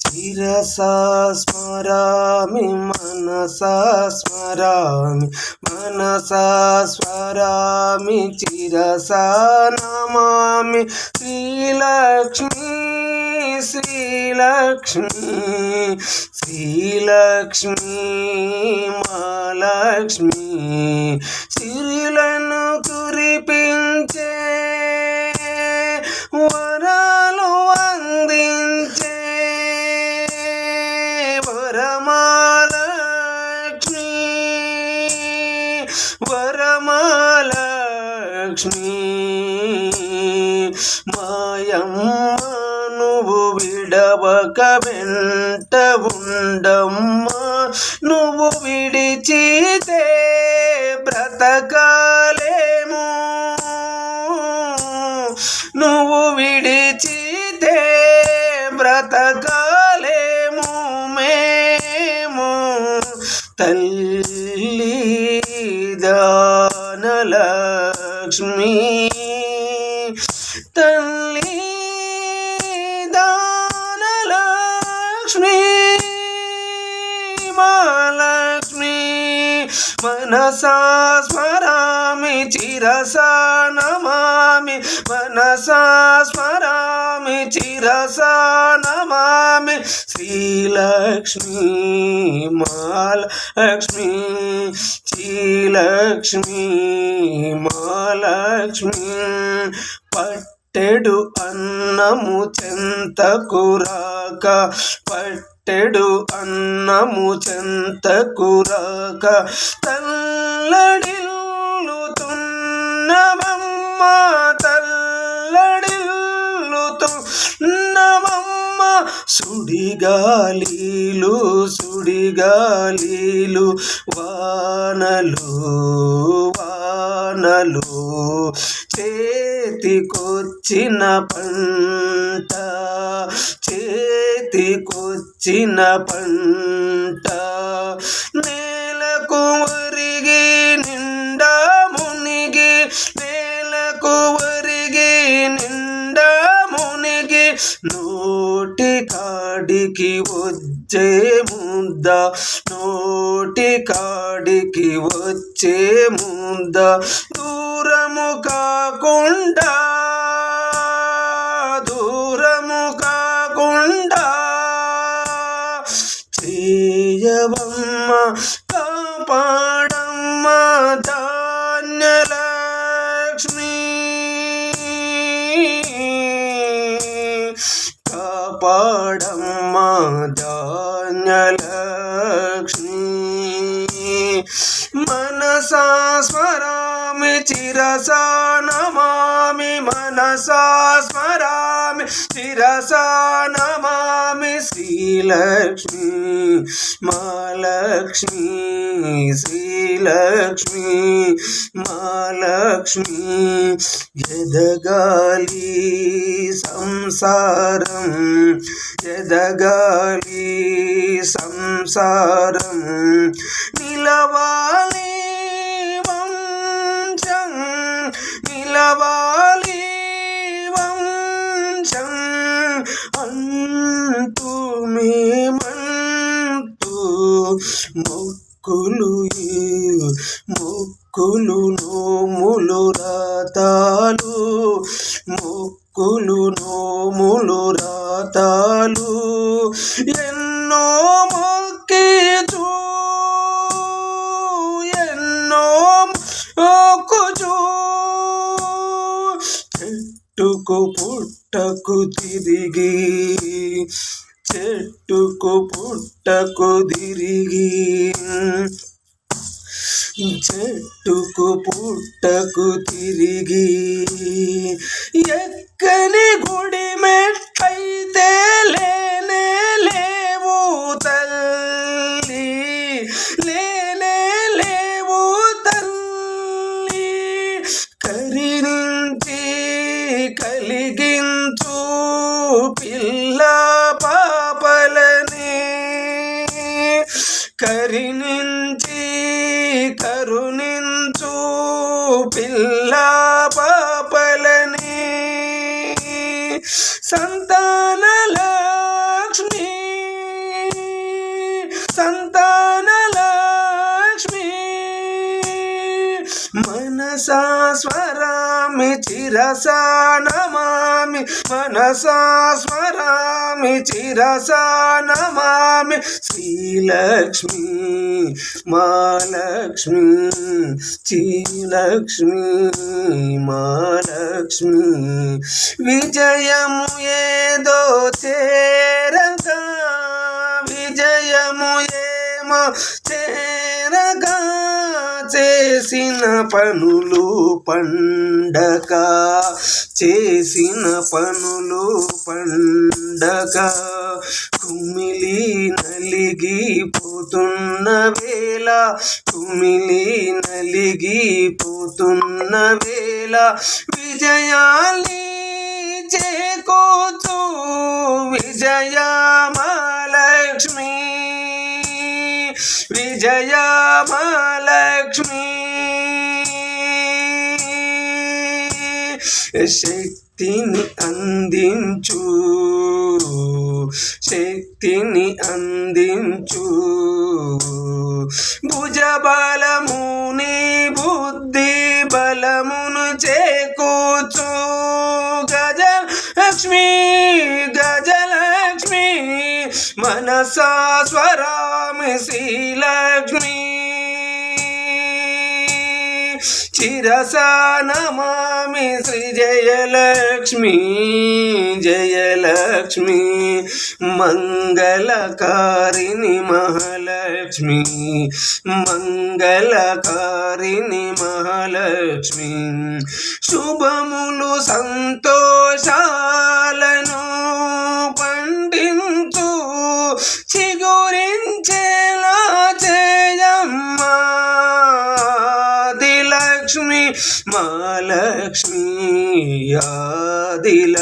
శిరసా స్మరామి మనసా స్మరామి మనసా స్మరామి శిరసా నమామి శ్రీలక్ష్మీ శ్రీలక్ష్మీ శ్రీలక్ష్మీ మహాలక్ష్మీ సిరిలను కురిపించే మాయమ్మ నువ్వు విడవక వెంట ఉండమ్మా నువ్వు విడిచితే బ్రతకాలేము. నువ్వు విడిచితే బ్రతకాలేము మేము. తల్లి దానలక్ష్మీ తల్లి దానలక్ష్మి మహాలక్ష్మి మనసా స్మరామి చిరసా నమామి మనసా స్మరామి చిరసా నమామి శ్రీలక్ష్మి మాలక్ష్మి శ్రీలక్ష్మి మాలక్ష్మి పట్టెడు అన్నము చెంతకురాక పట్టెడు అన్నము చెంతకురాక తల్లడిల్లుతున్నమమ్మ తల్లడిల్లుతున్నమమ్మ సుడిగాలీలు సుడిగాలీలు వానలు వానలు చేతికొచ్చిన పంట చేతికొచ్చిన పంట నేలకు నోటి కాడికి వచ్చే ముంద నోటి కాడికి వచ్చే ముంద దూరము కాకుండా దూరము కాకుండా చేయవమ్మ కాపాడమ్మ ధాన్యలక్ష్మి మనసా స్మరామి చిరసా నమామి మనసా స్మరామి చిరసా నమామి శ్రీలక్ష్మి మాలక్ష్మి శ్రీలక్ష్మి మాలక్ష్మి ఎదగాలి సంసారం ఎదగాలి సంసారం నిలవాలి మొక్కులు మొక్కులు నోములు రాతాలు మొక్కులు నోములు రాతాలు ఎన్నో మొక్కి ఎన్నో మొక్కుచూ. చెట్టుకు పుట్టకు తిరిగి చెట్టుకు పుట్టకు తిరిగి చెట్టుకు పుట్టకు తిరిగి. ఎక్కని గుడి మెట్టయితే లే సంతాన లక్ష్మి సంతాన లక్ష్మి మనసా స్వరామి చిరసా నమామి. మనసా స్వరామి చిరసా నమామి. శ్రీలక్ష్మి మాలక్ష్మి శ్రీలక్ష్మి లక్ష్మి. విజయము ఏదో చేరగా విజయము ఏమో చేరగా చేసిన పనులు పండక చేసిన పనులు పండక కుమిలి నలిగిపోతున్న వేళ కుమిలి వస్తున్న వేళ విజయాల్ని చేకూచు విజయమాలక్ష్మి విజయమాలక్ష్మి శక్తిని అందించు. శక్తిని అందించు. మనసా శ్రీలక్ష్మి చిరసా నమామి శ్రీ జయలక్ష్మి జయలక్ష్మి. మంగళకారిణి మహాలక్ష్మి మంగళకారిణి మహాలక్ష్మి. శుభములు సంతోషాలను മഹാലക്ഷ്മിയാതില